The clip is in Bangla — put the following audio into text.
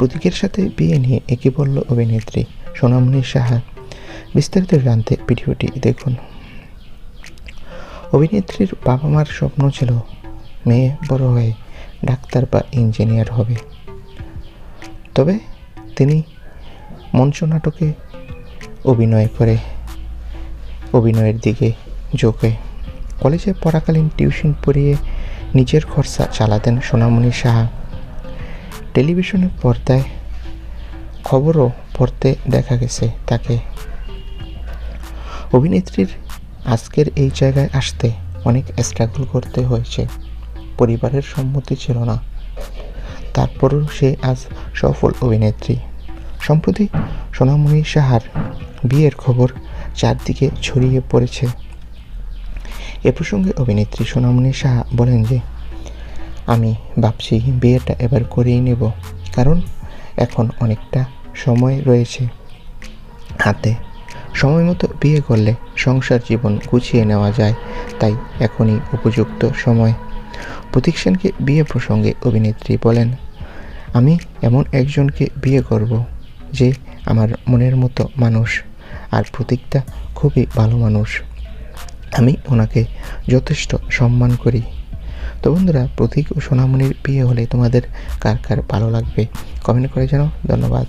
প্রতীকের সাথে বিয়ে নিয়ে একে বলল অভিনেত্রী সোনামণি সাহা। বিস্তারিত জানতে ভিডিওটি দেখুন। অভিনেত্রীর বাবা মার স্বপ্ন ছিল মেয়ে বড় হয়ে ডাক্তার বা ইঞ্জিনিয়ার হবে। তবে তিনি মঞ্চ নাটকে অভিনয় করে অভিনয়ের দিকে ঝোঁকে। কলেজে পড়াকালীন টিউশন পড়িয়ে নিজের খরচা চালাতেন সোনামণি সাহা। টেলিভিশনের পর্দায় খবরও পড়তে দেখা গেছে তাকে। অভিনেত্রীর আজকের এই জায়গায় আসতে অনেক স্ট্রাগল করতে হয়েছে। পরিবারের সম্মতি ছিল না। তারপরও সে আজ সফল অভিনেত্রী। সম্প্রতি সোনামণি সাহার বিয়ের খবর চারদিকে ছড়িয়ে পড়েছে। এ প্রসঙ্গে অভিনেত্রী সোনামণি সাহা বলেন যে আমি ভাবছি বিয়েটা এবার করেই নেব, কারণ এখন অনেকটা সময় রয়েছে। হাতে সময় মতো বিয়ে করলে সংসার জীবন গুছিয়ে নেওয়া যায়, তাই এখনই উপযুক্ত সময়। প্রতীক সেনকে বিয়ে প্রসঙ্গে অভিনেত্রী বলেন, আমি এমন একজনকে বিয়ে করব যে আমার মনের মতো মানুষ, আর প্রতীকটা খুবই ভালো মানুষ। আমি ওনাকে যথেষ্ট সম্মান করি। তো বন্ধুরা, প্রতীক ও সোনামণির বিয়ে হলে তোমাদের কার কার ভালো লাগবে? কমেন্ট করে জানাও। ধন্যবাদ।